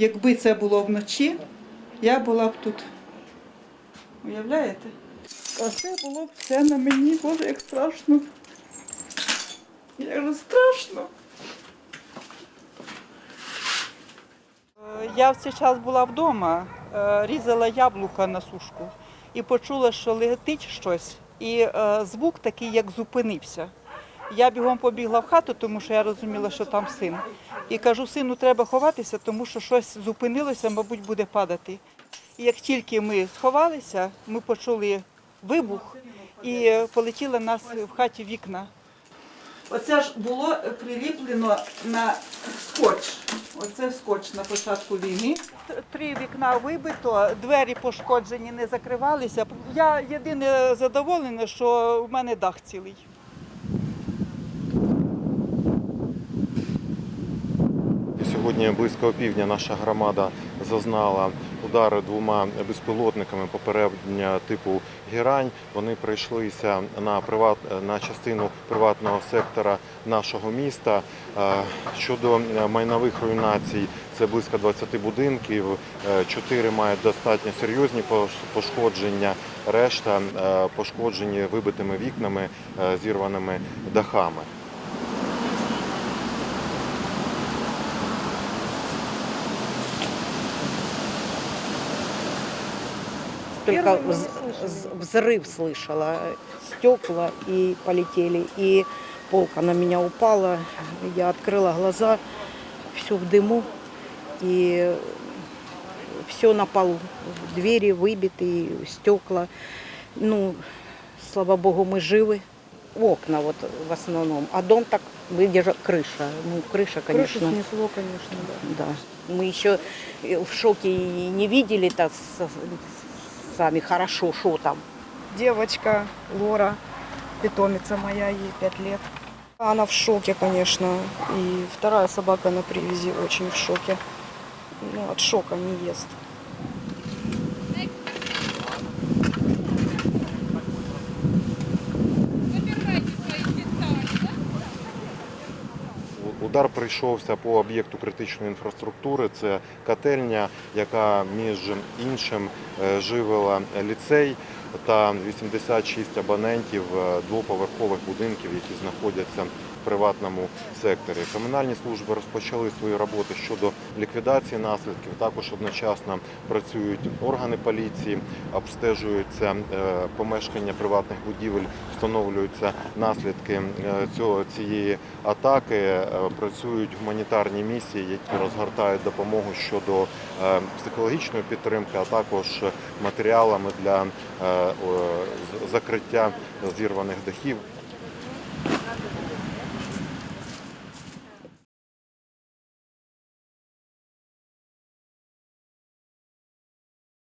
Якби це було вночі, я була б тут. Уявляєте? А це було б все на мені, боже, як страшно. Як же страшно. Я в цей час була вдома, е, різала яблука на сушку і почула, що летить щось, і е, звук такий, як зупинився. Я бігом побігла в хату, тому що я розуміла, що там син. І кажу, сину, треба ховатися, тому що щось зупинилося, мабуть, буде падати. І як тільки ми сховалися, ми почули вибух і полетіли нас в хаті вікна. Оце ж було приліплено на скотч. Оце скотч на початку війни. Три вікна вибито, двері пошкоджені, не закривалися. Я єдине задоволена, що в мене дах цілий. Сьогодні близько опівдня наша громада зазнала удари двома безпілотниками попередньо типу герань. Вони прийшлися на приват на частину приватного сектора нашого міста. Е, Щодо майнових руйнацій, це близько 20 будинків. е, Чотири мають достатньо серйозні пошкодження. Решта е, пошкоджені вибитими вікнами, е, зірваними дахами. Только вз- вз- взрыв слышала, стекла и полетели, и полка на меня упала. Я открыла глаза, все в дыму, и все на полу. Двери выбиты, стекла. Ну, слава богу, мы живы. Окна вот в основном, а дом так выдержал, крыша. Ну, крыша, конечно. Крышу снесло, конечно, да. Да. Мы еще в шоке и не видели-то с- сами хорошо, что там. Девочка Лора, питомица моя, ей пять лет. Она в шоке, конечно. И вторая собака на привязи очень в шоке. Ну, от шока не ест. Удар прийшовся по об'єкту критичної інфраструктури. Це котельня, яка між іншим е, живила ліцей та 86 абонентів е, двоповерхових будинків, які знаходяться приватному секторі. Комунальні служби розпочали свої роботи щодо ліквідації наслідків. Також одночасно працюють органи поліції, обстежуються е, помешкання приватних будівель, встановлюються наслідки е, цього цієї атаки. Е, Працюють гуманітарні місії, які розгортають допомогу щодо психологічної підтримки, а також матеріалами для закриття зірваних дахів.